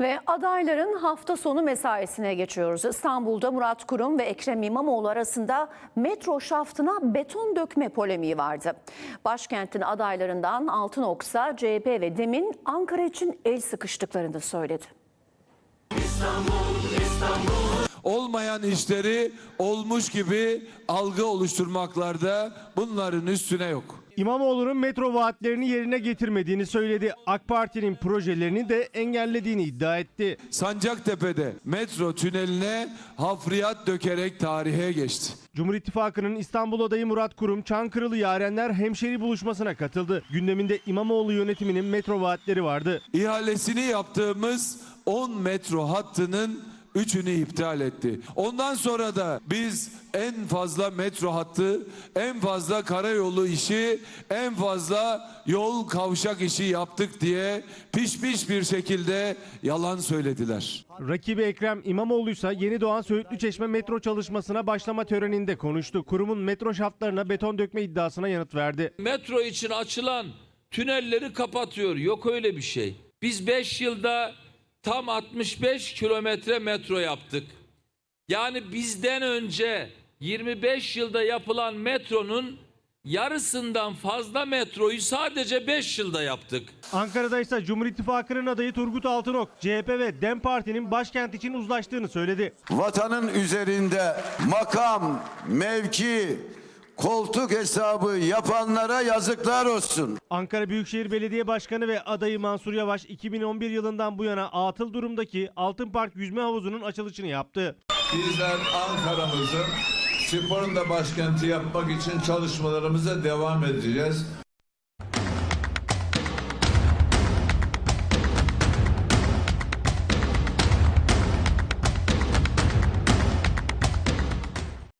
Ve adayların hafta sonu mesaisine geçiyoruz. İstanbul'da Murat Kurum ve Ekrem İmamoğlu arasında metro şaftına beton dökme polemiği vardı. Başkentin adaylarından Altınoksa, CHP ve Dem'in Ankara için el sıkıştıklarını söyledi. Olmayan işleri olmuş gibi algı oluşturmaklarda bunların üstüne yok. İmamoğlu'nun metro vaatlerini yerine getirmediğini söyledi. AK Parti'nin projelerini de engellediğini iddia etti. Sancaktepe'de metro tüneline hafriyat dökerek tarihe geçti. Cumhur İttifakı'nın İstanbul adayı Murat Kurum, Çankırılı Yarenler hemşeri buluşmasına katıldı. Gündeminde İmamoğlu yönetiminin metro vaatleri vardı. İhalesini yaptığımız 10 metro hattının üçünü iptal etti. Ondan sonra da biz en fazla metro hattı, en fazla karayolu işi, en fazla yol kavşak işi yaptık diye piş piş bir şekilde yalan söylediler. Rakibi Ekrem İmamoğlu ise yeni doğan Söğütlü Çeşme metro çalışmasına başlama töreninde konuştu. Kurumun metro şaftlarına beton dökme iddiasına yanıt verdi. metro için açılan tünelleri kapatıyor. Yok öyle bir şey. Biz 5 yılda tam 65 kilometre metro yaptık. Yani bizden önce 25 yılda yapılan metronun yarısından fazla metroyu sadece 5 yılda yaptık. Ankara'da ise Cumhur İttifakı'nın adayı Turgut Altınok, CHP ve DEM Parti'nin başkent için uzlaştığını söyledi. vatanın üzerinde makam, mevki, koltuk hesabı yapanlara yazıklar olsun. Ankara Büyükşehir Belediye Başkanı ve adayı Mansur Yavaş 2011 yılından bu yana atıl durumdaki Altın Park Yüzme Havuzu'nun açılışını yaptı. Bizler Ankara'mızı sporun da başkenti yapmak için çalışmalarımıza devam edeceğiz.